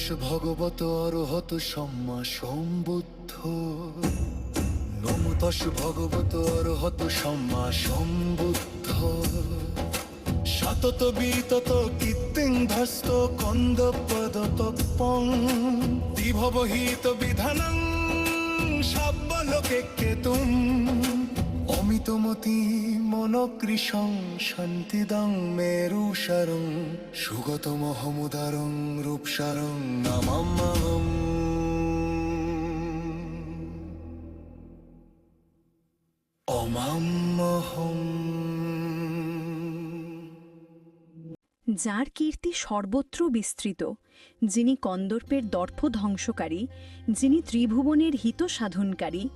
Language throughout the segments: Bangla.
তস ভগবত অরহত সম্মা সম্বুদ্ধ। নমো তস ভগবত অরহত সম্মা সম্বুদ্ধ। সতত বিতত কীর্তিং ধস্ত কন্দ পদ তৎপং। বিভবহিত বিধানং সাব্বলোকে কেতুম। অমিতমতি মনকৃষং শান্তিদং মেরুসারং সুগতমহমুদারং রূপসারং নমাম্যহম অমাম্যহম যার কীর্তি সর্বত্র বিস্তৃত, যিনি কন্দর্পের দর্প ধ্বংসকারী যিনি ত্রিভুবনের হিত সাধনকারী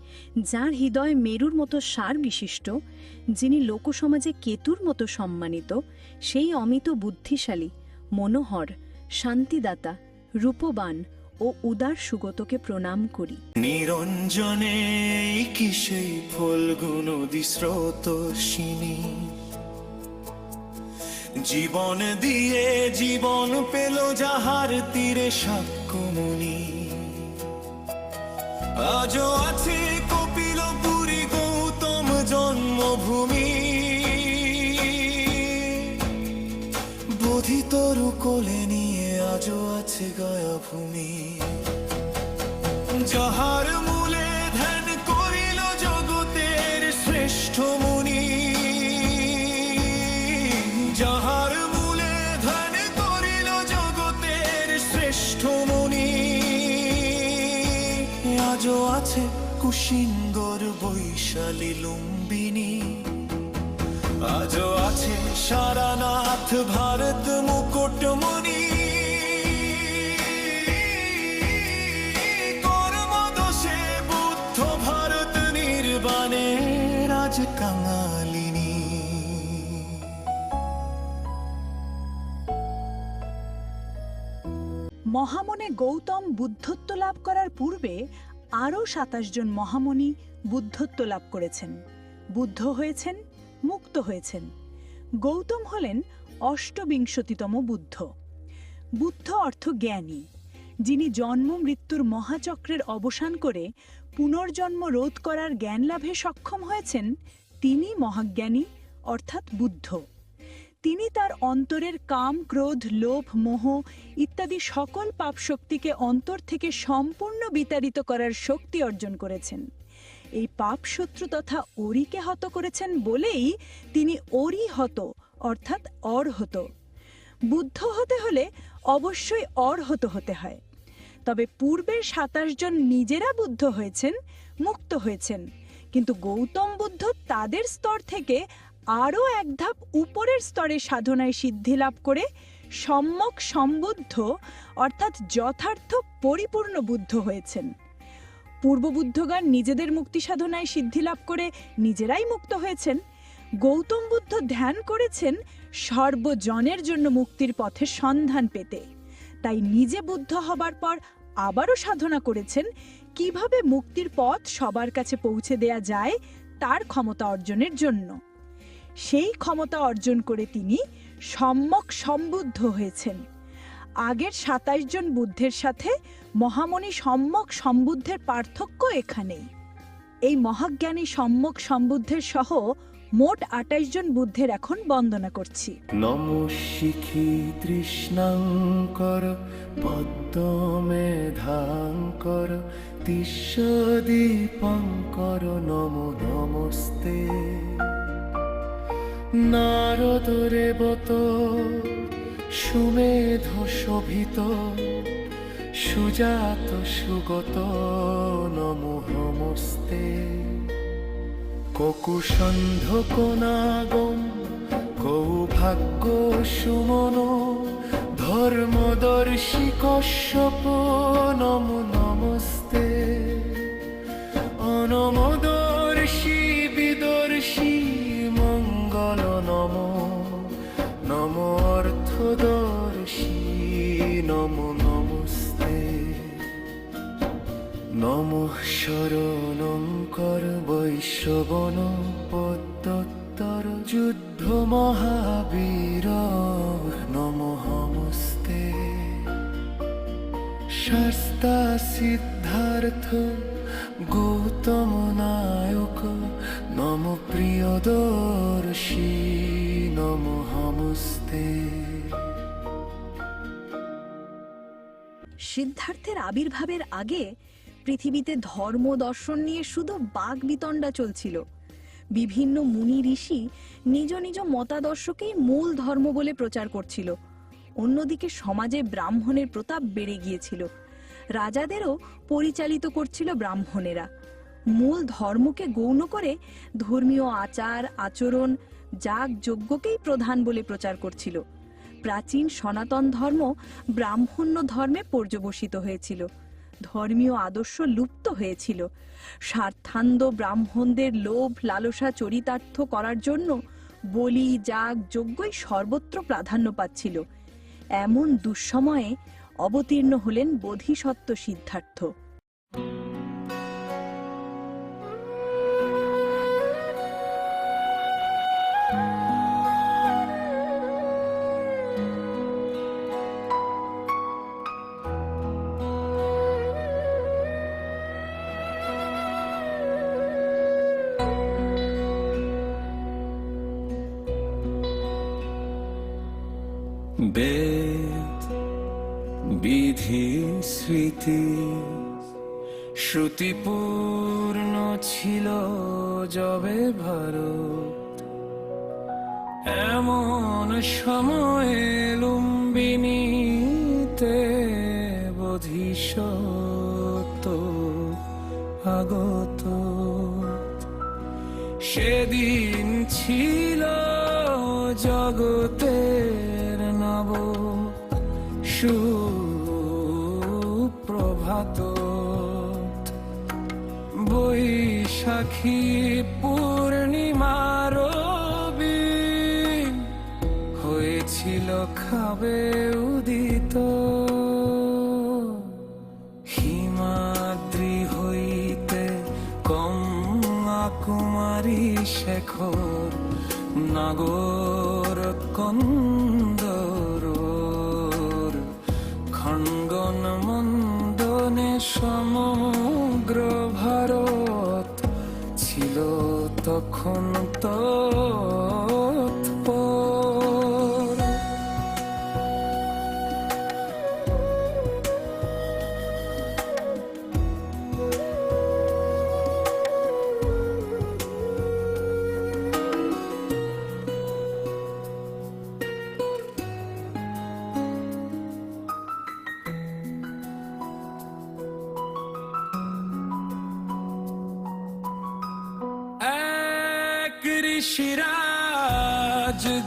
যার হৃদয় মেরুর মতো সার বিশিষ্ট, যিনি লোকসমাজে কেতুর মতো সম্মানিত, সেই অমিত বুদ্ধিশালী, মনোহর, শান্তিদাতা, রূপবান ও উদার সুগতকে প্রণাম করি। নিরঞ্জনে কি সেই ফলগুণ স্রোতসিনী জীবন দিয়ে জীবন পেল যাহার তীরে সাক্ষ্যমণি। আজও আছে কপিল পুরী গৌতম জন্মভূমি। বোধিতরু কোলে নিয়ে আজও আছে গয়া ভূমি যাহার কুশিঙ্গর বৈশালী লুম্বিনী। আজও আছে সারানাথ ভারত মুকুটমণি। কর্মদোষে বুদ্ধ ভারত নির্বাণে রাজ মহামনে গৌতম বুদ্ধত্ব লাভ করার পূর্বে আরও সাতাশ জন মহামণি বুদ্ধত্ব লাভ করেছেন। বুদ্ধ হয়েছেন, মুক্ত হয়েছেন। গৌতম হলেন অষ্টবিংশতিতম বুদ্ধ। বুদ্ধ অর্থ জ্ঞানী, যিনি জন্ম মৃত্যুর মহাচক্রের অবসান করে পুনর্জন্ম রোধ করার জ্ঞান লাভে সক্ষম হয়েছেন তিনি মহাজ্ঞানী, অর্থাৎ বুদ্ধ। তিনি তার অন্তরের কাম, ক্রোধ, লোভ, মোহ ইত্যাদি সকল পাপ শক্তিকে অন্তর থেকে সম্পূর্ণ বিতাড়িত করার শক্তি অর্জন করেছেন। এই পাপ শত্রু তথা অরিকে হত করেছেন বলেই তিনি অরি হত, অর্থাৎ অর্হত বুদ্ধ হতে হলে অবশ্যই অর্হত হতে হয়। তবে পূর্বের সাতাশ জন নিজেরা বুদ্ধ হয়েছেন, মুক্ত হয়েছেন। কিন্তু গৌতম বুদ্ধ তাদের স্তর থেকে আরও এক ধাপ উপরের স্তরে সাধনায় সিদ্ধি লাভ করে সম্যক সম্বুদ্ধ, অর্থাৎ যথার্থ পরিপূর্ণ বুদ্ধ হয়েছেন। পূর্ববুদ্ধগণ নিজেদের মুক্তি সাধনায় সিদ্ধি লাভ করে নিজেরাই মুক্ত হয়েছেন। গৌতম বুদ্ধ ধ্যান করেছেন সর্বজনের জন্য মুক্তির পথে সন্ধান পেতে। তাই নিজে বুদ্ধ হবার পর আবারও সাধনা করেছেন। কীভাবে মুক্তির পথ সবার কাছে পৌঁছে দেয়া যায়, তার ক্ষমতা অর্জনের জন্য। সেই ক্ষমতা অর্জন করে তিনি সম্যক সম্বুদ্ধ হয়েছেন। আগের সাতাইশ জন বুদ্ধের সাথে মহামণি সম্যক সম্বুদ্ধের পার্থক্য এখানেই। এই মহাজ্ঞানী সম্যক সম্বুদ্ধের সহ মোট আটাইশ জন বুদ্ধের এখন বন্দনা করছি। নম শিখি তৃষ্ণাঙ্কর পদ্মমেধাঙ্কর তিস্যদীপঙ্কর নম নমস্তে। নারদ রেবত সুমেধ শোভিত, সুজাত সুগত নম নমস্তে ককুসন্ধ কোনাগম, কৌভাগ্য সুমন, ধর্মদর্শী কশ্যপ, নম নমস্তে। অনমদর্শী শরণঙ্কর বৈশ্ববন পদ্মোত্তর যুদ্ধ মহাবীর নমঃ নমস্তে শাস্তা সিদ্ধার্থ গৌতম নায়ক নম প্রিয়দর্শী নম হামস্তে সিদ্ধার্থের আবির্ভাবের আগে পৃথিবীতে ধর্ম দর্শন নিয়ে শুধু বাঘ বিতণ্ডা চলছিল। বিভিন্ন মুনি ঋষি নিজ নিজ মতাদর্শকেই মূল ধর্ম বলে প্রচার করছিল। অন্যদিকে সমাজে ব্রাহ্মণের প্রতাপ বেড়ে গিয়েছিল। রাজাদেরও পরিচালিত করছিল ব্রাহ্মণেরা। মূল ধর্মকে গৌণ করে ধর্মীয় আচার, আচরণ যাগ যজ্ঞকেই প্রধান বলে প্রচার করছিল। প্রাচীন সনাতন ধর্ম ব্রাহ্মণ্য ধর্মে পর্যবসিত হয়েছিল। ধর্মীয় আদর্শ লুপ্ত হয়েছিল। স্বার্থান্ধ ব্রাহ্মণদের লোভ, লালসা, চরিতার্থ করার জন্য বলি, যাগ, যজ্ঞই সর্বত্র প্রাধান্য পাচ্ছিল। এমন দুঃসময়ে অবতীর্ণ হলেন বোধিসত্ত্ব সিদ্ধার্থ। বেদ, বিধি, স্মৃতি, শ্রুতিপূর্ণ ছিল যবে ভারত। এমন সময়ে লুম্বিনীতে বোধিসত্ত্ব আগত। সেদিন ছিল জগতের নব সুপ্রভাত। বৈশাখী পূর্ণিমার হয়েছিল খাবে উদিত। হিমাদ্রি হইতে কম্মা কুমারী শেখর নাগর কন্দর この通り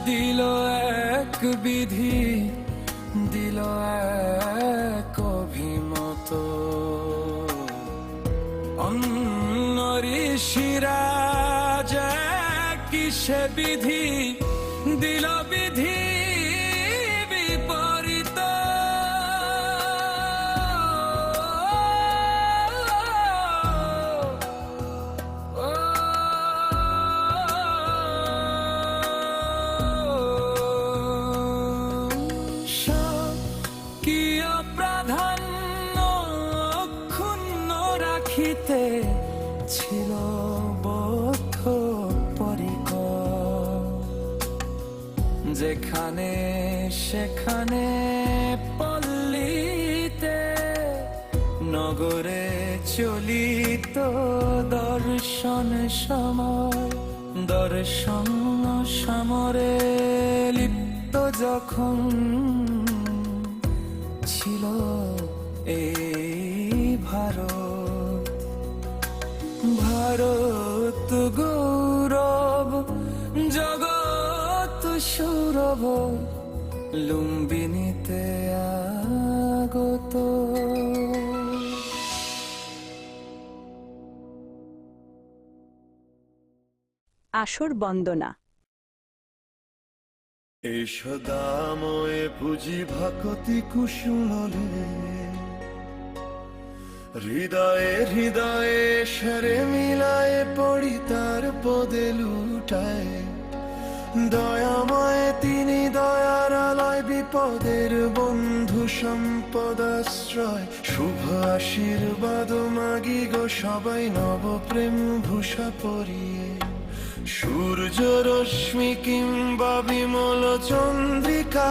দিল এক বিধি দিল এক অভিমত। অন্য ঋষিরাজ কিসে বিধি দিল যেখানে সেখানে পল্লীতে, নগরে চলিত দর্শন সময়, দর্শন সমরে লিপ্ত যখন ছিল এই ভারত। ভারত গৌরব, জগৎ সৌরভ লুম্বিনীতে আগত। আসর বন্দনা। এসো দাময়ে পুঁজি ভাকতি কুসুমলে হৃদয়ে হৃদয়ে সরে মিলায়ে পড়ি তার পদে লুটায়। দয়াময় তিনি দয়ার আলয় বিপদের বন্ধু সম্পদাশ্রয়। শুভ আশীর্বাদ মাগি গো সবাই নব প্রেম ভূষা পরিয়ে। সূর্য রশ্মি কিংবা বিমল চন্দ্রিকা,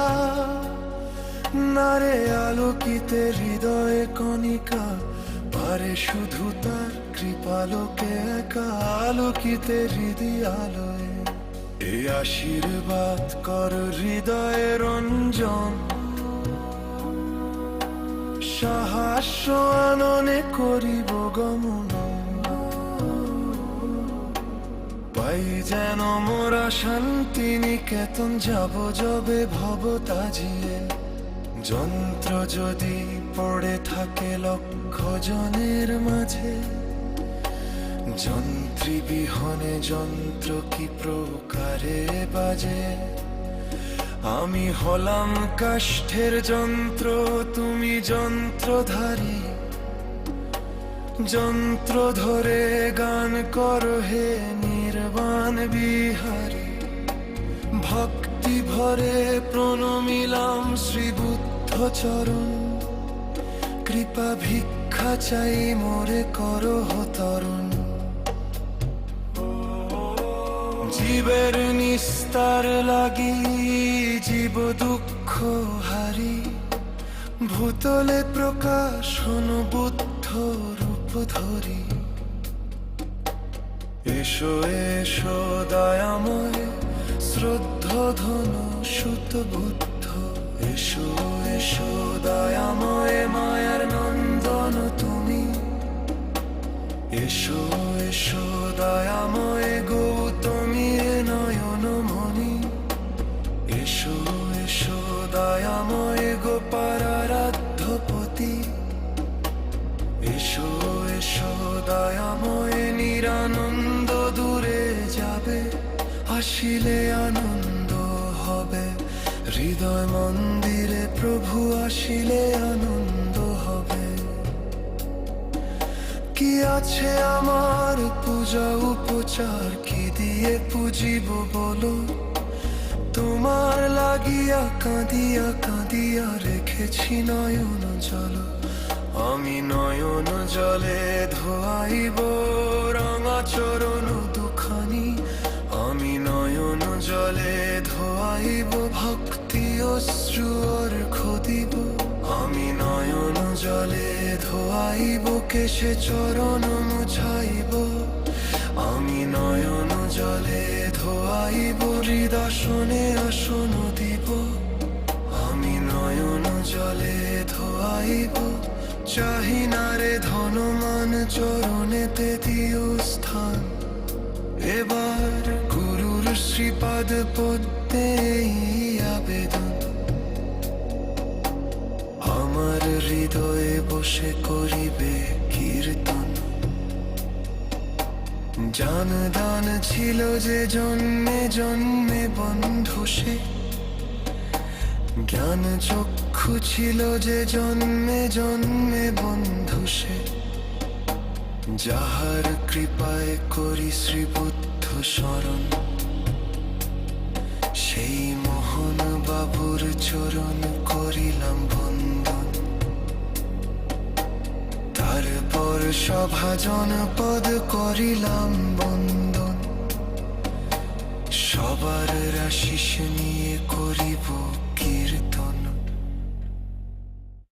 নারে আলোকিতে হৃদয়ে কণিকা, পারে শুধু তার কৃপালোকে একা, আলোকিতে হৃদি আলোয়। আশীর্বাদ কর হৃদয়ে রঞ্জন। সাহাস্য আননে করিব গমন। পাই যেন মোরা শান্তি নিকেতন যাব যবে ভব তাজিয়ে। যন্ত্র যদি পড়ে থাকে লক্ষ জনের মাঝে। যন্ত্রী বিহনে যন্ত্র কি প্রকারে বাজে? আমি হলাম কাষ্ঠের যন্ত্র, তুমি যন্ত্রধারী। যন্ত্র ধরে গান কর হে নির্বাণ বিহারী। ভক্তি ভরে প্রণমিলাম শ্রী বুদ্ধ চরণ। কৃপা ভিক্ষা চাই, মোরে করো তরুণ। জীবের নিস্তার লাগি, জীব দুঃখ হারি। ভূতলে প্রকাশন বুদ্ধ রূপ ধরি। এসো এসো, দয়াময় শ্রদ্ধ ধন সুত বুদ্ধ। এসো এসো, দয়াময় মায়ার প্রভু আসিলে আনন্দ হবে। কি আছে আমার পূজা উপচার, কি দিয়ে পুজিব বলো? তোমার লাগিয়া কাঁদিয়া কাঁদিয়া রেখেছি নয়ন জল। আমি নয়ন জলে ধোয়াইব রাঙা চরণ দুখানি। আমি নয়ন জলে ধোয়াইব, ভক্তি অশ্রু অর্ঘ দিব আমি নয়ন জলে ধোয়াইব, কেশে চরণ মুছাইব। আমি নয়ন জলে ধোয়াইব হৃদাসনে আসন দিব। আমি নয়ন জলে ধোয়াইব চাহি না রে ধনমান চরণেতে দিও স্থান। এবার গুরুর শ্রীপাদ পদ্মে আবেদন। হৃদয়ে বসে করিবে কীর্তন। জান দান ছিল যে জন্মে জন্মে বন্ধু সে। জ্ঞান চক্ষু ছিল যে জন্মে জন্মে বন্ধু সে। যাহার কৃপায় করি শ্রীবুদ্ধ স্মরণ। সেই মোহন বাবুর চরণ করিলাম বন্দন তারপর সভাজন পদ করিলাম বন্দন সবার আশিস নিয়ে করিব